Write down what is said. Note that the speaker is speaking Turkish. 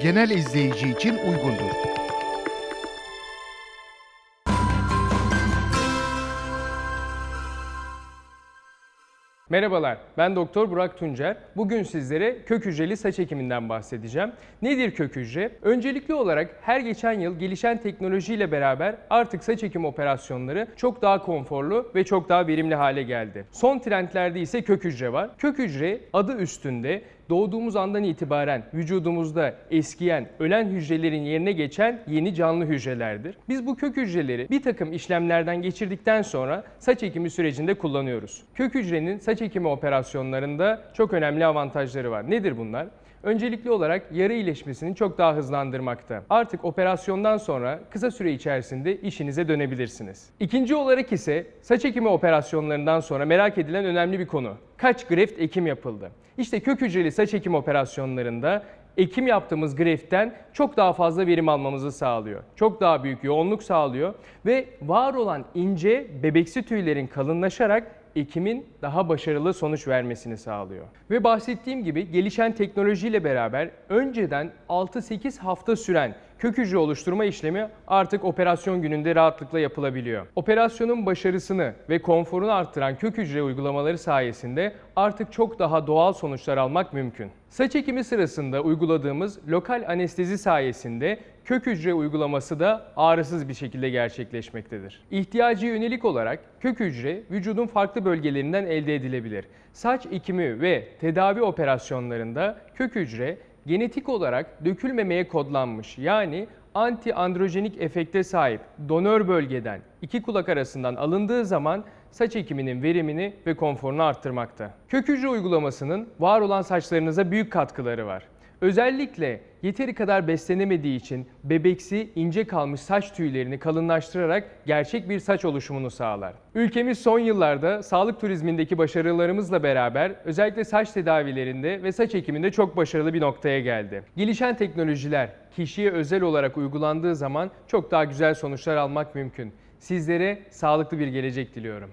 genel izleyici için uygundur. Merhabalar, ben Doktor Burak Tuncer. Bugün sizlere kök hücreli saç ekiminden bahsedeceğim. Nedir kök hücre? Öncelikli olarak her geçen yıl gelişen teknolojiyle beraber artık saç ekim operasyonları çok daha konforlu ve çok daha verimli hale geldi. Son trendlerde ise kök hücre var. Kök hücre adı üstünde doğduğumuz andan itibaren vücudumuzda eskiyen, ölen hücrelerin yerine geçen yeni canlı hücrelerdir. Biz bu kök hücreleri bir takım işlemlerden geçirdikten sonra saç ekimi sürecinde kullanıyoruz. Kök hücrenin saç ekimi operasyonlarında çok önemli avantajları var. Nedir bunlar? Öncelikli olarak yara iyileşmesini çok daha hızlandırmakta. Artık operasyondan sonra kısa süre içerisinde işinize dönebilirsiniz. İkinci olarak ise saç ekimi operasyonlarından sonra merak edilen önemli bir konu. Kaç greft ekim yapıldı? İşte kök hücreli saç ekim operasyonlarında ekim yaptığımız greftten çok daha fazla verim almamızı sağlıyor. Çok daha büyük yoğunluk sağlıyor ve var olan ince bebeksi tüylerin kalınlaşarak ekimin daha başarılı sonuç vermesini sağlıyor. Ve bahsettiğim gibi gelişen teknolojiyle beraber önceden 6-8 hafta süren kök hücre oluşturma işlemi artık operasyon gününde rahatlıkla yapılabiliyor. Operasyonun başarısını ve konforunu arttıran kök hücre uygulamaları sayesinde artık çok daha doğal sonuçlar almak mümkün. Saç ekimi sırasında uyguladığımız lokal anestezi sayesinde kök hücre uygulaması da ağrısız bir şekilde gerçekleşmektedir. İhtiyacı yönelik olarak kök hücre vücudun farklı bölgelerinden elde edilebilir. Saç ekimi ve tedavi operasyonlarında kök hücre genetik olarak dökülmemeye kodlanmış yani anti androjenik efekte sahip donör bölgeden iki kulak arasından alındığı zaman saç ekiminin verimini ve konforunu arttırmakta. Kök hücre uygulamasının var olan saçlarınıza büyük katkıları var. Özellikle yeteri kadar beslenemediği için bebeksi ince kalmış saç tüylerini kalınlaştırarak gerçek bir saç oluşumunu sağlar. Ülkemiz son yıllarda sağlık turizmindeki başarılarımızla beraber özellikle saç tedavilerinde ve saç ekiminde çok başarılı bir noktaya geldi. Gelişen teknolojiler kişiye özel olarak uygulandığı zaman çok daha güzel sonuçlar almak mümkün. Sizlere sağlıklı bir gelecek diliyorum.